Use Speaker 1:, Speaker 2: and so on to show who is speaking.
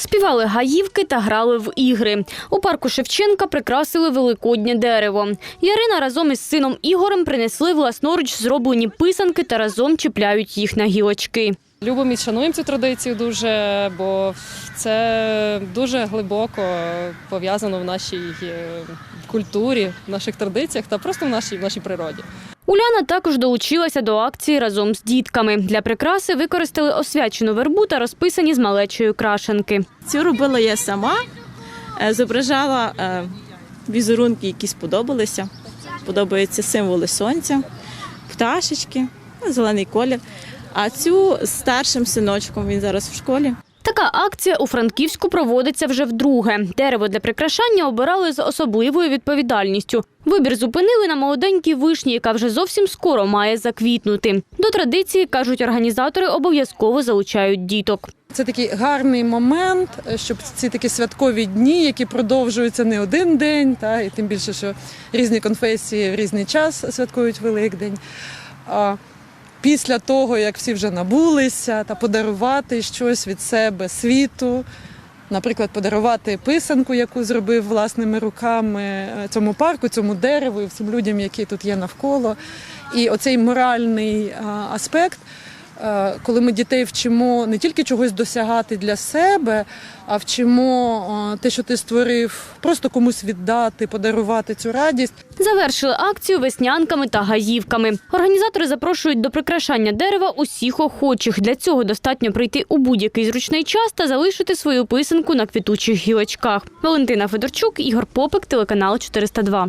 Speaker 1: Співали гаївки та грали в ігри. У парку Шевченка прикрасили великоднє дерево. Ярина разом із сином Ігорем принесли власноруч зроблені писанки та разом чіпляють їх на гілочки.
Speaker 2: Любимо і шануємо цю традицію дуже, бо це дуже глибоко пов'язано в нашій е, культурі, в наших традиціях та просто в нашій, в нашій природі.
Speaker 1: Уляна також долучилася до акції разом з дітками. Для прикраси використали освячену вербу та розписані з малечою крашенки.
Speaker 3: Цю робила я сама, е, зображала е, візерунки, які сподобалися. Подобаються символи сонця, пташечки, ну, зелений колір. А цю з старшим синочком він зараз в школі.
Speaker 1: Така акція у Франківську проводиться вже вдруге. Дерево для прикрашання обирали з особливою відповідальністю. Вибір зупинили на молоденькій вишні, яка вже зовсім скоро має заквітнути. До традиції, кажуть організатори, обов'язково залучають діток.
Speaker 2: Це такий гарний момент, щоб ці такі святкові дні, які продовжуються не один день, та і тим більше, що різні конфесії в різний час святкують Великдень. Після того, як всі вже набулися, та подарувати щось від себе світу. Наприклад, подарувати писанку, яку зробив власними руками е, цьому парку, цьому дереву і всім людям, які тут є навколо. І оцей моральний аспект, коли ми дітей вчимо не тільки чогось досягати для себе, а вчимо те, що ти створив, просто комусь віддати, подарувати цю радість.
Speaker 1: Завершили акцію веснянками та гаївками. Організатори запрошують до прикрашання дерева усіх охочих. Для цього достатньо прийти у будь-який зручний час та залишити свою писанку на квітучих гілочках. Валентина Федорчук, Ігор Попик, телеканал 402.